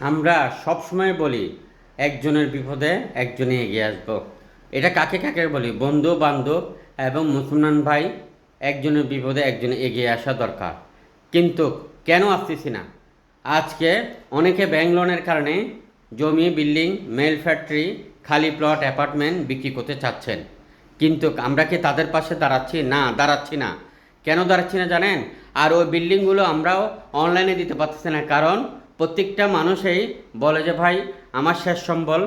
আমরা সবসময় বলি, একজনের বিপদে একজনে এগিয়ে আসব। এটা কাকে কাকে বলি? বন্ধু, বান্ধব এবং মুসলমান ভাই, একজনের বিপদে একজনে এগিয়ে আসা দরকার। কিন্তু কেন আসতেছি না? আজকে অনেকে ব্যাংক লোনের কারণে জমি, বিল্ডিং, মেল ফ্যাক্টরি, খালি প্লট, অ্যাপার্টমেন্ট বিক্রি করতে চাচ্ছেন। কিন্তু আমরা কি তাদের পাশে দাঁড়াচ্ছি? না দাঁড়াচ্ছি না। কেন দাঁড়াচ্ছি না জানেন? আর ওই বিল্ডিংগুলো আমরাও অনলাইনে দিতে পারতেছি না। কারণ প্রত্যেকটা মানুষই বলে যে, ভাই, আমার শেষ সম্বল,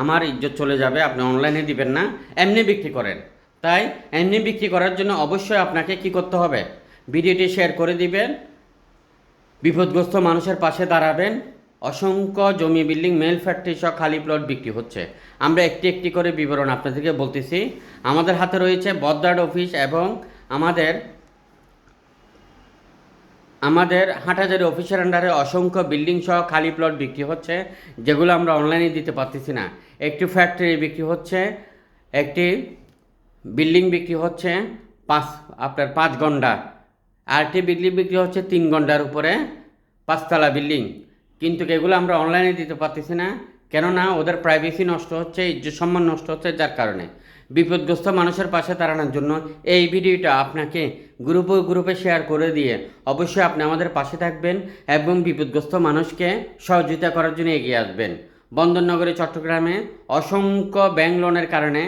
আমার ইজ্জত চলে যাবে, আপনি অনলাইনে দিবেন না। এমনি বিক্রি করেন। তাই এমনি বিক্রি করার জন্য অবশ্যই আপনাকে কি করতে হবে? ভিডিওটি শেয়ার করে দিবেন, বিপদগ্রস্ত মানুষের পাশে দাঁড়াবেন। অসংখ্য জমি বিল্ডিং মেল ফ্যাক্টরি সহ খালি প্লট বিক্রি হচ্ছে। আমরা একটি একটি করে বিবরণ আপনাদেরকে বলতেছি। আমাদের হাতে রয়েছে বদ্দার্ড অফিস এবং আমাদের আমাদের হাটহাজারি অফিসের আন্ডারে অসংখ্য বিল্ডিং সহ খালি প্লট বিক্রি হচ্ছে, যেগুলো আমরা অনলাইনে দিতে পারতেছি না। একটি ফ্যাক্টরি বিক্রি হচ্ছে, একটি বিল্ডিং বিক্রি হচ্ছে পাঁচ, আপনার পাঁচ ঘণ্টা। আরেকটি বিল্ডিং বিক্রি হচ্ছে তিন ঘণ্টার উপরে পাঁচতলা বিল্ডিং কিন্তু এগুলো আমরা অনলাইনে দিতে পারতেছি না কেননা ওদের প্রাইভেসি নষ্ট হচ্ছে, ইজ্জত সম্মান নষ্ট হচ্ছে যার কারণে। বিপদগ্রস্ত মানুষের পাশে দাঁড়ানোর জন্য এই ভিডিওটা আপনাকে গ্রুপে গ্রুপে শেয়ার করে দিয়ে অবশ্যই আপনি আমাদের পাশে থাকবেন এবং বিপদগ্রস্ত মানুষকে সহযোগিতা করার জন্য এগিয়ে আসবেন। বন্দরনগরী, চট্টগ্রামে অসংখ্য ব্যাংক লোনের কারণে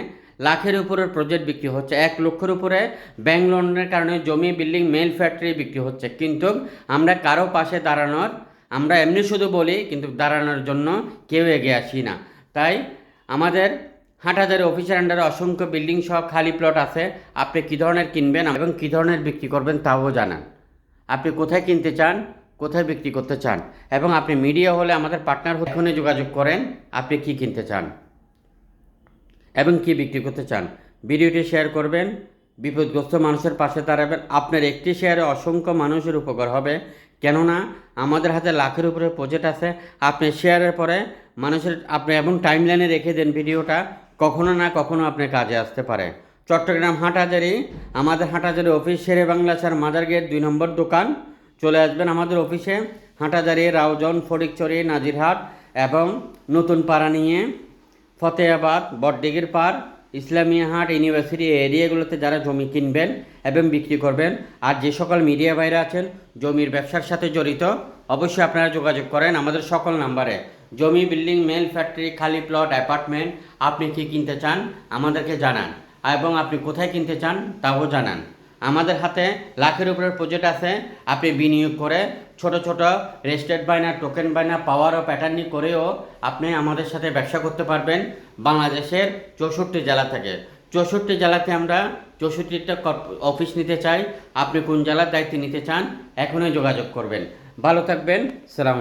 লাখের উপরের প্রজেক্ট বিক্রি হচ্ছে, এক লক্ষের উপরে ব্যাংক লোনের কারণে জমি বিল্ডিং মেল ফ্যাক্টরি বিক্রি হচ্ছে। কিন্তু আমরা কারও পাশে দাঁড়ানোর আমরা এমনি শুধু বলি, কিন্তু দাঁড়ানোর জন্য কেউ এগিয়ে আসি না। তাই আমাদের হাটহাজারি অফিসের আন্ডারে অসংখ্য বিল্ডিং সহ খালি প্লট আছে। আপনি কী ধরনের কিনবেন এবং কী ধরনের বিক্রি করবেন তাও জানান। আপনি কোথায় কিনতে চান, কোথায় বিক্রি করতে চান, এবং আপনি মিডিয়া হলে আমাদের পার্টনার ফোনে যোগাযোগ করেন, আপনি কি কিনতে চান এবং কি বিক্রি করতে চান। ভিডিওটি শেয়ার করবেন, বিপদগ্রস্ত মানুষের পাশে দাঁড়াবেন। আপনার একটি শেয়ারে অসংখ্য মানুষের উপকার হবে। কেননা আমাদের হাতে লাখের উপরে প্রজেক্ট আছে। আপনি শেয়ারের পরে মানুষের, আপনি এবং টাইম লাইনে রেখে দেন ভিডিওটা, কখনো না কখনো আপনি কাজে আসতে পারে। চট্টগ্রাম হাটহাজারি, আমাদের হাটহাজারি অফিস শেরে বাংলা স্যার মাদার গেট দুই নম্বর দোকান। চলে আসবেন আমাদের অফিসে হাটহাজারি, রাউজন ফটিকচুরি নাজিরহাট এবং নতুন পাড়া নিয়ে, ফতেহাবাদ, বটডিগির পার ইসলামিয়া হাট ইউনিভার্সিটি এরিয়াগুলোতে যারা জমি কিনবেন এবং বিক্রি করবেন আর যে সকল মিডিয়া বাইরে আছেন, জমির ব্যবসার সাথে জড়িত, অবশ্যই আপনারা যোগাযোগ করেন আমাদের সকল নাম্বারে। জমি, বিল্ডিং, মেল, ফ্যাক্টরি, খালি প্লট, অ্যাপার্টমেন্ট, আপনি কি কিনতে চান আমাদেরকে জানান এবং আপনি কোথায় কিনতে চান তাও জানান। আমাদের হাতে লাখের উপরে প্রজেক্ট আছে, আপনি বিনিয়োগ করে ছোট ছোট রেজিস্টার্ড বায়না, টোকেন বায়না, পাওয়ার ও প্যাটার্নি করেও আপনি আমাদের সাথে ব্যবসা করতে পারবেন বাংলাদেশের চৌষট্টি জেলা থেকে। চৌষট্টি জেলাতে আমরা চৌষট্টিটা অফিস নিতে চাই। আপনি কোন জেলার দায়িত্ব নিতে চান, এখনই যোগাযোগ করবেন। ভালো থাকবেন, সালাম